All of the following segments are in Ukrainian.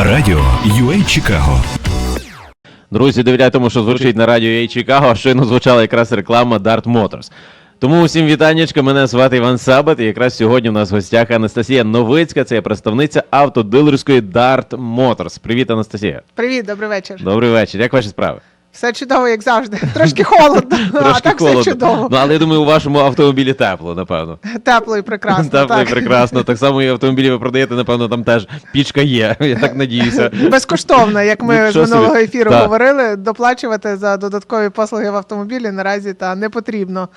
Радіо UA Чикаго. Друзі, довіряйте тому, що звучить на радіо «Ей Чикаго, а щойно звучала якраз реклама Dart Motors. Тому усім вітаннячка, мене звати Іван Сабат, і якраз сьогодні у нас в гостях Анастасія Новицька, це є представниця автодилерської Dart Motors. Привіт, Анастасія. Привіт, добрий вечір. Добрий вечір. Як ваші справи? Все чудово, як завжди. Трошки холодно, а так холодно. все чудово. Ну, але я думаю, у вашому автомобілі тепло, напевно. Тепло і прекрасно. Тепло і прекрасно. Так само і автомобілі ви продаєте, напевно, там теж пічка є. Я так надіюся. Безкоштовно, як ми Нічого з минулого собі. ефіру Так. говорили, доплачувати за додаткові послуги в автомобілі наразі та не потрібно.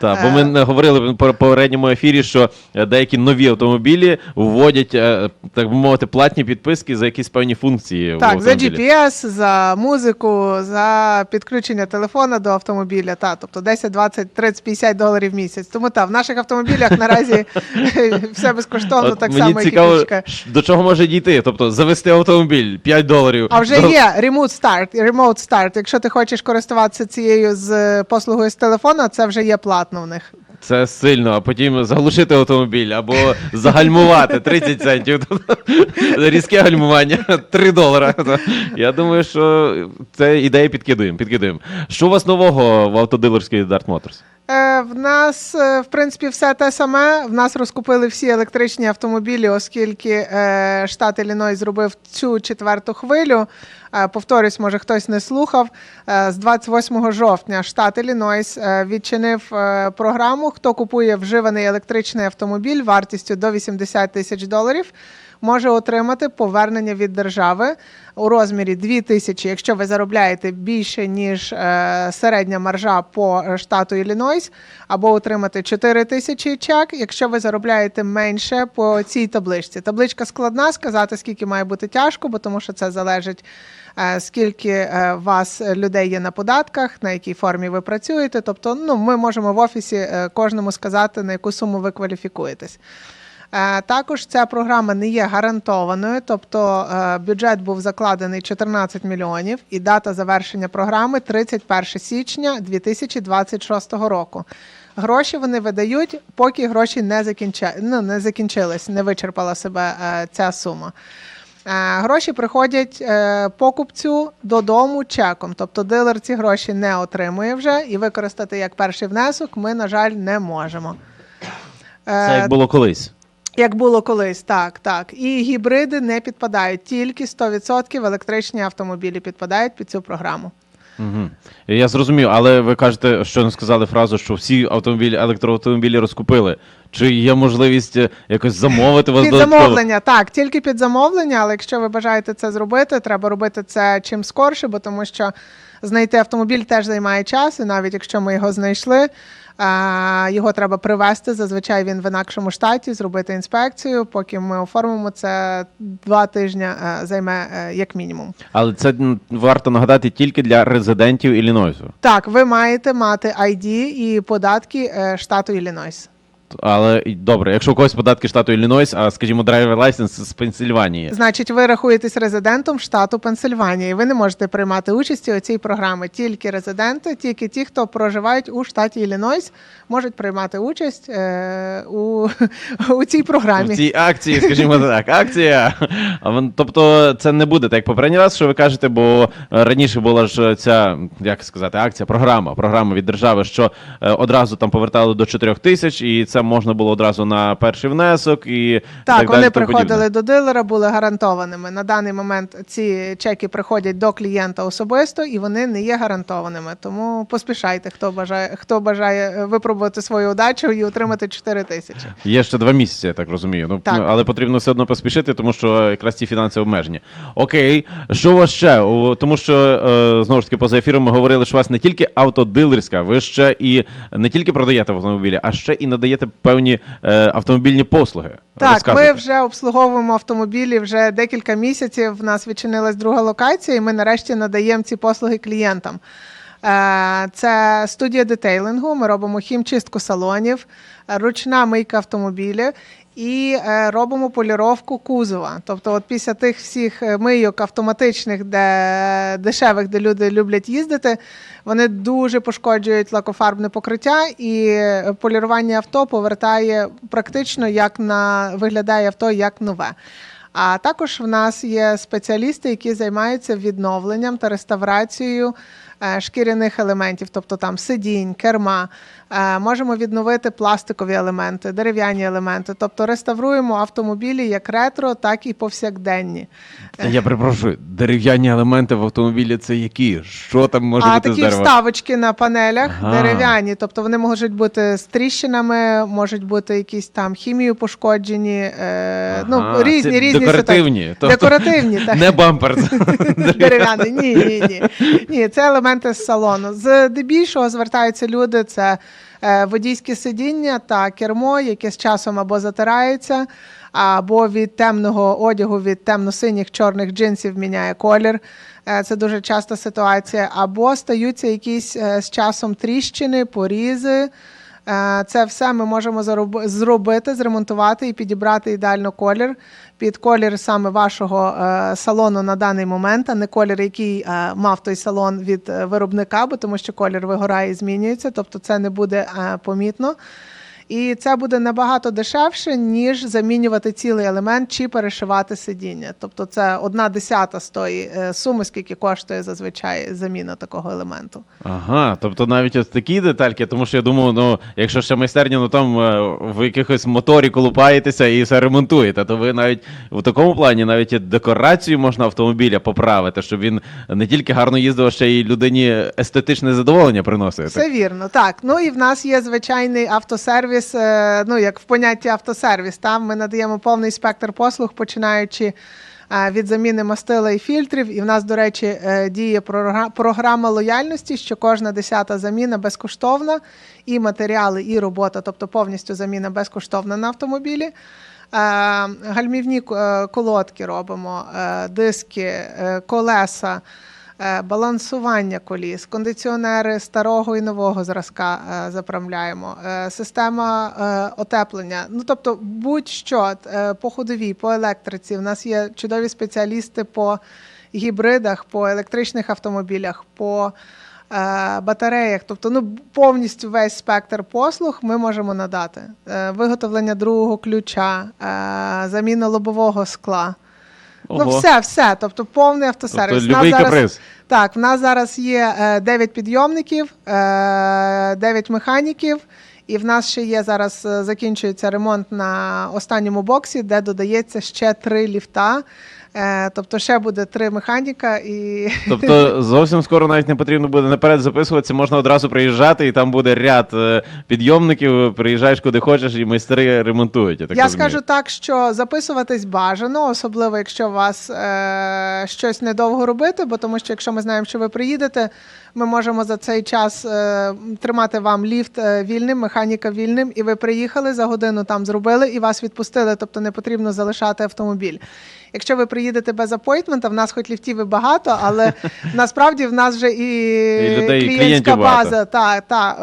Так, бо ми Е. не говорили в попередньому ефірі, що е, деякі нові автомобілі вводять, е, так би мовити, платні підписки за якісь певні функції Так, за. GPS, за музику, за підключення телефона до автомобіля. Та, тобто 10, 20, 30, 50 доларів в місяць. Тому так, в наших автомобілях наразі все безкоштовно, От так мені само, цікаво, як і до чого може дійти. Тобто завести автомобіль 5 доларів. А вже До- є Remote Start, Remote Start. Якщо ти хочеш користуватися цією з послугою з телефона, це вже є платно в них. Це сильно, а потім заглушити автомобіль або загальмувати 30 центів. Різке гальмування 3 долара. Я думаю, що це ідеї підкидуємо. підкидуємо. Що у вас нового в автодилерській Dart Motors? Е, в нас, е, в принципі, все те саме. В нас розкупили всі електричні автомобілі, оскільки е, штат Іллінойс зробив цю четверту хвилю. Е, повторюсь, може хтось не слухав. Е, з 28 жовтня штат Іллінойс е, відчинив програму. Хто купує вживаний електричний автомобіль вартістю до 80 тисяч доларів. Може отримати повернення від держави у розмірі 2 тисячі, якщо ви заробляєте більше ніж е, середня маржа по штату Іллінойс, або отримати 4 тисячі чек, якщо ви заробляєте менше по цій табличці. Табличка складна, сказати скільки має бути тяжко, бо тому що це залежить. е, Скільки е, вас людей є на податках, на якій формі ви працюєте? Тобто, ну ми можемо в офісі кожному сказати, на яку суму ви кваліфікуєтесь. Е, Також ця програма не є гарантованою, тобто е, бюджет був закладений 14 мільйонів, і дата завершення програми 31 січня 2026 року. Гроші вони видають, поки гроші не закінча... ну, не закінчились, не вичерпала себе е, ця сума. Гроші приходять покупцю додому чеком, тобто дилер ці гроші не отримує вже, і використати як перший внесок ми, на жаль, не можемо. Це як було колись. Як було колись, так, так. І гібриди не підпадають, тільки 100% електричні автомобілі підпадають під цю програму. Угу. Я зрозумів, але ви кажете, що не сказали фразу, що всі автомобілі, електроавтомобілі розкупили. Чи є можливість е, якось замовити вас Під додатково? замовлення, так, тільки під замовлення, але якщо ви бажаєте це зробити, треба робити це чим скорше, бо тому що знайти автомобіль теж займає час, і навіть якщо ми його знайшли, його треба привезти. Зазвичай він в інакшому штаті, зробити інспекцію. Поки ми оформимо це два тижні е, займе е, як мінімум. Але це варто нагадати тільки для резидентів Іллінойсу. Так, ви маєте мати ID і податки е, штату Іллінойс. Але добре, якщо у когось податки штату Іллінойс, а скажімо, драйвер лайсенс з Пенсильванії. Значить, ви рахуєтесь резидентом штату Пенсильванія. і Ви не можете приймати участі у цій програмі. Тільки резиденти, тільки ті, хто проживають у штаті Іллінойс, можуть приймати участь е, у, у цій програмі. В цій акції, скажімо так, акція. А вон- Тобто це не буде так, як попередній раз, що ви кажете, бо е, раніше була ж ця, як сказати, акція, програма, програма від держави, що е, одразу там повертали до 4 тисяч, і це можна було одразу на перший внесок і Так, так вони далі, приходили подібне. до дилера, були гарантованими. На даний момент ці чеки приходять до клієнта особисто і вони не є гарантованими. Тому поспішайте, хто бажає, хто бажає е, випробувати свою удачу і отримати 4 тисячі. Є ще два місяці, я так розумію. Ну, Так. але потрібно все одно поспішити, тому що якраз ці фінанси обмежені. Окей, що у вас ще? Тому що е, знову ж таки поза ефіром ми говорили, що у вас не тільки автодилерська, ви ще і не тільки продаєте автомобілі, а ще і надаєте певні е, автомобільні послуги. Так, ми вже обслуговуємо автомобілі вже декілька місяців. В нас відчинилась друга локація, і ми нарешті надаємо ці послуги клієнтам. Е, Це студія детейлингу. Ми робимо хімчистку салонів, ручна мийка автомобілів і е, робимо поліровку кузова. Тобто, от після тих всіх е, мийок автоматичних, де дешевих, де люди люблять їздити, вони дуже пошкоджують лакофарбне покриття, і е, полірування авто повертає практично як на виглядає авто як нове. А також в нас є спеціалісти, які займаються відновленням та реставрацією е, шкіряних елементів, тобто там сидінь, керма. Е, Можемо відновити пластикові елементи, дерев'яні елементи. Тобто реставруємо автомобілі як ретро, так і повсякденні. Я перепрошую, дерев'яні елементи в автомобілі це які? Що там може а бути з такі дерева? вставочки на панелях Ага. дерев'яні, тобто вони можуть бути з тріщинами, можуть бути якісь там хімією пошкоджені, е, ну різні це різні декоративні. ситуації. Тобто Декоративні, так. Не бампер. Дерев'яний, ні, ні, ні. Ні, це елементи з салону. З дебільшого звертаються люди. Це е, водійське сидіння та кермо, яке з часом або затирається, або від темного одягу, від темно-синіх чорних джинсів міняє колір. Е, Це дуже часта ситуація. Або стаються якісь е, з часом тріщини, порізи. Е, Це все ми можемо зробити, зремонтувати і підібрати ідеально колір під колір саме вашого е, салону на даний момент, а не колір, який е, мав той салон від виробника, бо тому що колір вигорає і змінюється, тобто це не буде помітно. І це буде набагато дешевше, ніж замінювати цілий елемент чи перешивати сидіння. Тобто це одна десята з тої е, суми, скільки коштує зазвичай заміна такого елементу. Ага, тобто навіть ось такі детальки, тому що я думав, ну, якщо ще майстерня, ну там е, в якихось моторі колупаєтеся і все ремонтуєте, то ви навіть в такому плані навіть декорацію можна автомобіля поправити, щоб він не тільки гарно їздив, а ще й людині естетичне задоволення приносив. Все вірно, так. Ну і в нас є звичайний автосервіс, е, ну як в понятті автосервіс. Там ми надаємо повний спектр послуг, починаючи е, від заміни мастила і фільтрів. І в нас, до речі, е, діє програма лояльності, що кожна десята заміна безкоштовна, і матеріали, і робота, тобто повністю заміна безкоштовна на автомобілі. Гальмівні колодки робимо, диски, колеса. Е, Балансування коліс, кондиціонери старого і нового зразка е, заправляємо, е, система отеплення. Ну тобто, будь-що по ходовій, по електриці. У нас є чудові спеціалісти по гібридах, по електричних автомобілях, по батареях. Тобто, ну повністю весь спектр послуг ми можемо надати. Виготовлення другого ключа, заміна лобового скла. Ну, все, все. Тобто повний автосервіс. Тобто любий зараз- каприз. Так, в нас зараз є е, 9 підйомників, е, 9 механіків, і в нас ще є зараз е, закінчується ремонт на останньому боксі, де додається ще три ліфта. Е, тобто ще буде три механіка і Тобто зовсім скоро навіть не потрібно буде наперед записуватися, можна одразу приїжджати, і там буде ряд е, підйомників, приїжджаєш куди хочеш, і майстри ремонтують. Я, так я скажу так, що записуватись бажано, особливо якщо у вас е, щось недовго робити, бо тому що якщо ми знаємо, що ви приїдете, ми можемо за цей час е, тримати вам ліфт е, вільним, механіка вільним, і ви приїхали за годину там зробили і вас відпустили, тобто не потрібно залишати автомобіль. Якщо ви приїдете без апойтмента, в нас хоч ліфтів і багато, але насправді в нас вже і, І людей, клієнтська база, та, та,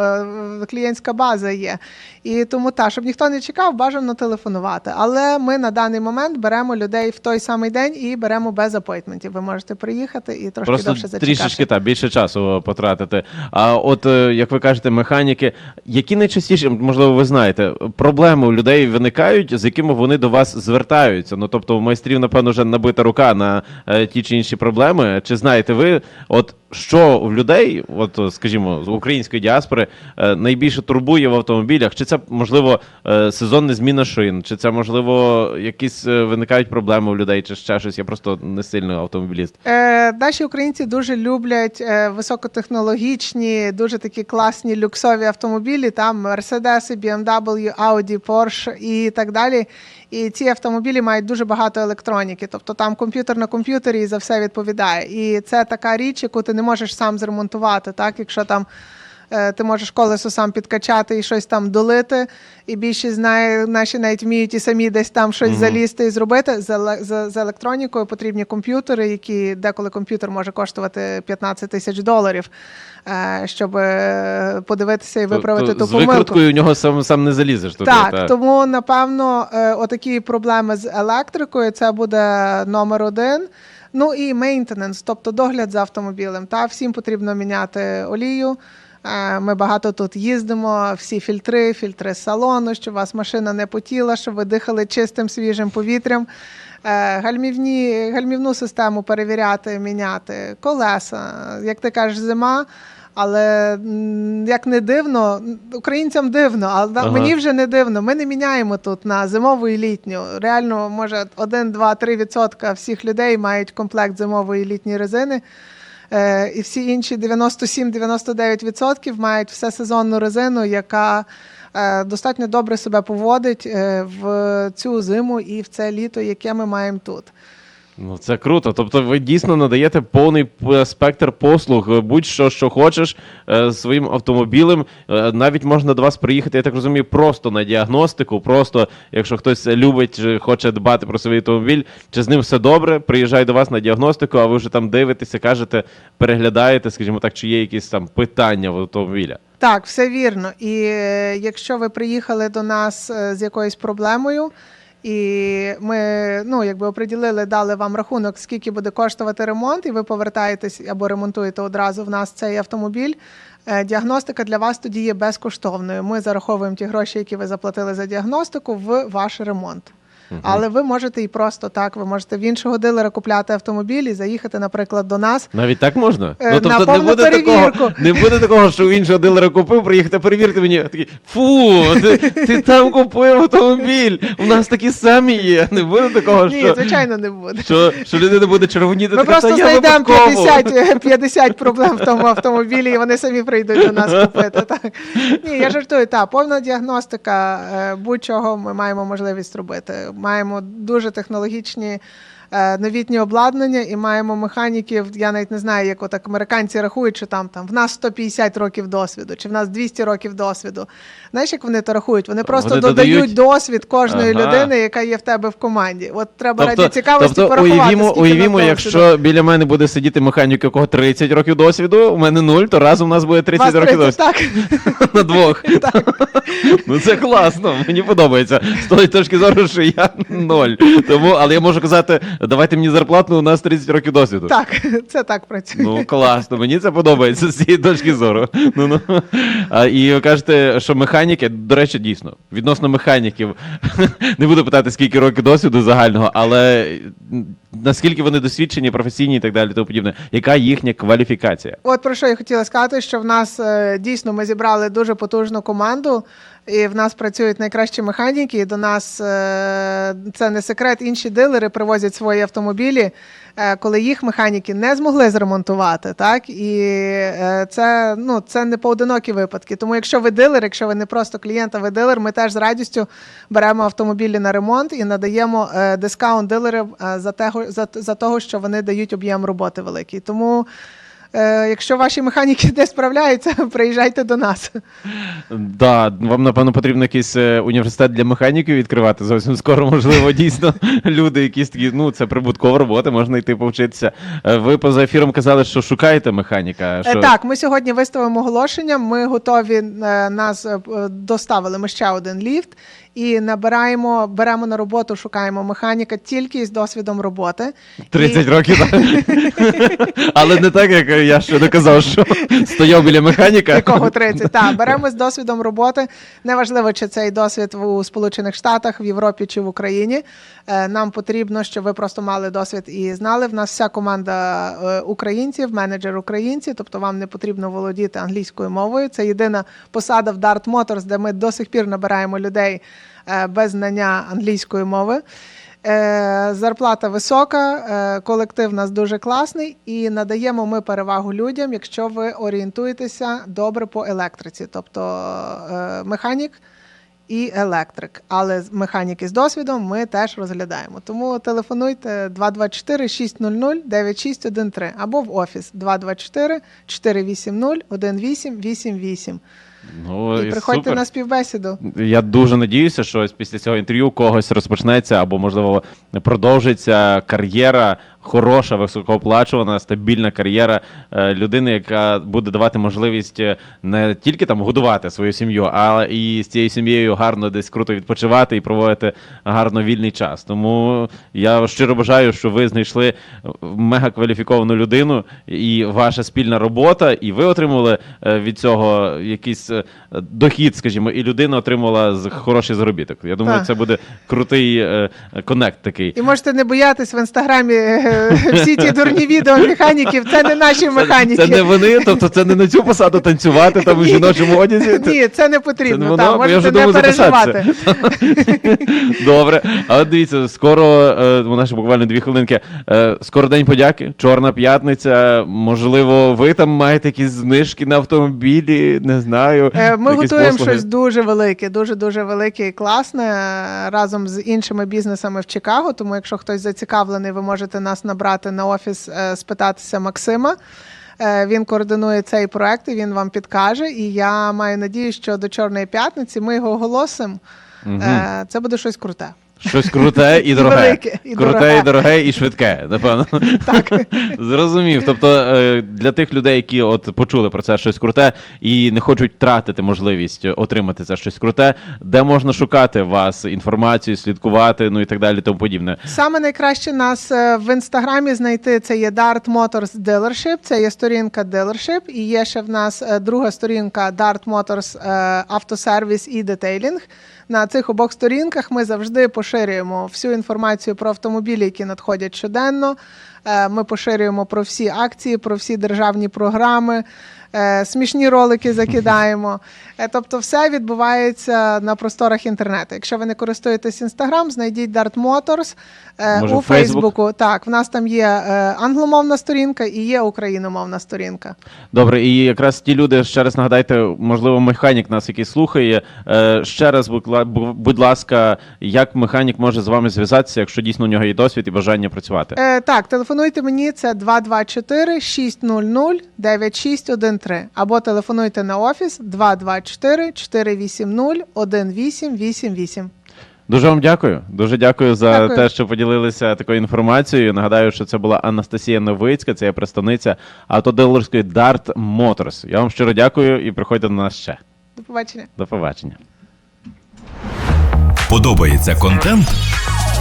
е, клієнтська база є. І тому та, щоб ніхто не чекав, бажано телефонувати. Але ми на даний момент беремо людей в той самий день і беремо без апойтментів. Ви можете приїхати і трошки Просто довше зачекати. трішечки та більше часу потратити. А от е, як ви кажете, механіки, які найчастіше, можливо, ви знаєте, проблеми у людей виникають, з якими вони до вас звертаються. Ну тобто, у майстрів, напевно, вже набита рука на е, ті чи інші проблеми. Чи знаєте ви, от що в людей, от е, скажімо, з української діаспори, е, найбільше турбує в автомобілях? Чи це можливо е, сезонна зміна шин, чи це можливо якісь виникають проблеми у людей, чи ще щось? Я просто не сильно автомобіліст. Е, наші українці дуже люблять високотехнологічні, дуже такі класні люксові автомобілі. Там Mercedes, BMW, Audi, Porsche і так далі. І ці автомобілі мають дуже багато електроніки. Тобто там комп'ютер на комп'ютері і за все відповідає. І це така річ, яку ти не можеш сам зремонтувати, так якщо там. Е, Ти можеш колесо сам підкачати і щось там долити, і більшість знає, наші навіть вміють і самі десь там щось залізти і зробити. За, за, за електронікою потрібні комп'ютери, які деколи комп'ютер може коштувати 15 тисяч доларів, е, щоб е, подивитися і виправити Тобто ту з помилку. викруткою у нього сам сам не залізеш туди. Так, та. тому напевно, отакі проблеми з електрикою це буде номер один. Ну і мейнтененс, тобто догляд за автомобілем. Та всім потрібно міняти олію. Е, Ми багато тут їздимо, всі фільтри, фільтри салону, щоб у вас машина не потіла, щоб ви дихали чистим свіжим повітрям. е, гальмівні, гальмівну систему перевіряти, міняти, колеса. Як ти кажеш, зима. Але як не дивно, українцям дивно, але Ага. мені вже не дивно. Ми не міняємо тут на зимову і літню. Реально, може, 1, 2, 3 відсотка всіх людей мають комплект зимової і літньої резини. Е, і всі інші 97-99% мають всесезонну резину, яка е, достатньо добре себе поводить е, в цю зиму і в це літо, яке ми маємо тут. Ну, це круто. Тобто ви дійсно надаєте повний спектр послуг, е, будь-що, що хочеш е, своїм автомобілем. Е, Навіть можна до вас приїхати, я так розумію, просто на діагностику. Просто, якщо хтось любить, хоче дбати про свій автомобіль, чи з ним все добре, приїжджає до вас на діагностику, а ви вже там дивитеся, кажете, переглядаєте, скажімо так, чи є якісь там питання в автомобіля. Так, все вірно. І якщо ви приїхали до нас з якоюсь проблемою, і ми ну, якби оприділили, дали вам рахунок, скільки буде коштувати ремонт, і ви повертаєтесь або ремонтуєте одразу в нас цей автомобіль. е, Діагностика для вас тоді є безкоштовною. Ми зараховуємо ті гроші, які ви заплатили за діагностику, в ваш ремонт. Але ви можете і просто так, ви можете в іншого дилера купляти автомобіль і заїхати, наприклад, до нас. Навіть так можна? Е, ну тобто на не буде такого, перевірку. не буде такого, що у іншого дилера купив, приїхати перевірити мені. Такий, фу, ти, ти там купив автомобіль. У нас такі самі є. Не буде такого, Ні, звичайно, не буде. що, що людина буде червоніти. Ми така, просто «Та я знайдемо випадково». 50, 50 проблем в тому автомобілі, і вони самі прийдуть до нас купити. Так. Ні, я жартую. Так, повна діагностика е, будь-чого ми маємо можливість робити. Маємо дуже технологічні. Е, Новітні обладнання і маємо механіків. Я навіть не знаю, як от американці рахують, що там там в нас 150 років досвіду, чи в нас 200 років досвіду. Знаєш, як вони то рахують? Вони просто Вони додають, додають- досвід кожної Ага. людини, яка є в тебе в команді. От треба раді Тобто, цікавості тобто порахувати. уявімо, уявімо якщо біля мене буде сидіти механік, якого 30 років досвіду, у мене 0, то разом у нас буде 30 Вас років 30, досвіду. так. На двох. ну це класно, мені подобається. З тої точки зору, що я ноль. Тому, але я можу казати, давайте мені зарплату, у нас 30 років досвіду. Так, це так працює. Ну класно, мені це подобається з цієї точки зору. Ну, ну. А, і ви кажете, що механіки, до речі, дійсно, відносно механіків, не буду питати, скільки років досвіду загального, але наскільки вони досвідчені, професійні і так далі, тому подібне, яка їхня кваліфікація? От про що я хотіла сказати, що в нас е, дійсно ми зібрали дуже потужну команду, і в нас працюють найкращі механіки. До нас е, це не секрет. Інші дилери привозять свої автомобілі, коли їх механіки не змогли зремонтувати. Так і е, це ну це не поодинокі випадки. Тому, якщо ви дилер, якщо ви не просто клієнт, а ви дилер, ми теж з радістю беремо автомобілі на ремонт і надаємо е, дискаунт дилерів е, за того, за, за того, що вони дають об'єм роботи великий. Тому. Е, якщо ваші механіки не справляються, приїжджайте до нас. Да, вам напевно потрібно якийсь е, університет для механіків відкривати. Зовсім скоро, можливо, дійсно люди, якісь такі, ну це прибуткова робота, можна йти повчитися. Е, Ви поза ефіром казали, що шукаєте механіка. Що... Так, ми сьогодні виставимо оголошення. Ми готові нас доставили ми ще один ліфт і набираємо, беремо на роботу, шукаємо механіка тільки з досвідом роботи. 30 І- років. Але не так, як я ще доказав, що стояв біля механіка. Якого 30? Так, беремо з досвідом роботи. Неважливо, чи цей досвід у Сполучених Штатах, в Європі чи в Україні. Е, Нам потрібно, щоб ви просто мали досвід і знали. В нас вся команда е, українців, менеджер українці, тобто вам не потрібно володіти англійською мовою. Це єдина посада в Dart Motors, де ми до сих пір набираємо людей без знання англійської мови. Е, Зарплата висока, е, колектив у нас дуже класний, і надаємо ми перевагу людям, якщо ви орієнтуєтеся добре по електриці, тобто е, механік і електрик. Але механіки з досвідом ми теж розглядаємо. Тому телефонуйте 224 600 9613 або в офіс 224 480 1888. Ну, І приходьте супер. на співбесіду. Я дуже надіюся, що ось після цього інтерв'ю когось розпочнеться або, можливо, продовжиться кар'єра хороша, високооплачувана, стабільна кар'єра е, людини, яка буде давати можливість е, не тільки там годувати свою сім'ю, а і з цією сім'єю гарно десь круто відпочивати і проводити гарно вільний час. Тому я щиро бажаю, що ви знайшли мега кваліфіковану людину, і ваша спільна робота, і ви отримали е, від цього якийсь дохід, скажімо, і людина отримала хороший заробіток. Я думаю, Так. це буде крутий коннект такий. І можете не боятись в інстаграмі всі ті дурні відео механіків. Це не наші механіки. Це не вони, тобто це не на цю посаду танцювати там у жіночому одязі. Ні, це не Це потрібно. я можете не переживати. Добре. А от дивіться, скоро е, у нас ще буквально дві хвилинки. Е, скоро день подяки, Чорна п'ятниця. Можливо, ви там маєте якісь знижки на автомобілі, не знаю. Е, Ми готуємо послуги. щось дуже велике, дуже дуже велике і класне разом з іншими бізнесами в Чикаго. Тому, якщо хтось зацікавлений, ви можете нас набрати на офіс, е, спитатися Максима. Е, Він координує цей проект і він вам підкаже. І я маю надію, що до Чорної п'ятниці ми його оголосимо. Угу. Це буде щось круте. Щось круте і дороге. велике, і круте дороге. і дороге, і швидке, напевно. Так. Зрозумів. Тобто е, для тих людей, які от почули про це щось круте і не хочуть тратити можливість отримати це щось круте, де можна шукати вас інформацію, слідкувати, ну і так далі, тому подібне. Саме найкраще нас е, в інстаграмі знайти це є Dart Motors Dealership, це є сторінка Dealership, і є ще в нас е, друга сторінка Dart Motors Автосервіс і Детейлінг. На цих обох сторінках ми завжди поширюємо всю інформацію про автомобілі, які надходять щоденно. Е, Ми поширюємо про всі акції, про всі державні програми. Е, Смішні ролики закидаємо. Е, Тобто, все відбувається на просторах інтернету. Якщо ви не користуєтесь інстаграм, знайдіть Dart Motors е, Може, у в Facebook? Фейсбуку. Так, в нас там є англомовна сторінка і є україномовна сторінка. Добре, і якраз ті люди, ще раз нагадайте, можливо, механік нас який слухає. Ще раз, будь будь ласка, як механік може з вами зв'язатися, якщо дійсно у нього є досвід і бажання працювати? Так, телефонуйте мені, це 224 600 9613 або телефонуйте на офіс 224 480 1888. Дуже вам дякую. Дуже дякую за Дякую. те, що поділилися такою інформацією. Нагадаю, що це була Анастасія Новицька, це є представниця автодилерської Dart Motors. Я вам щиро дякую і приходьте до нас ще. До побачення. До побачення. Подобається контент?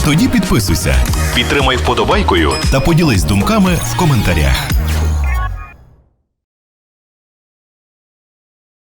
Тоді підписуйся, підтримай вподобайкою та поділись думками в коментарях.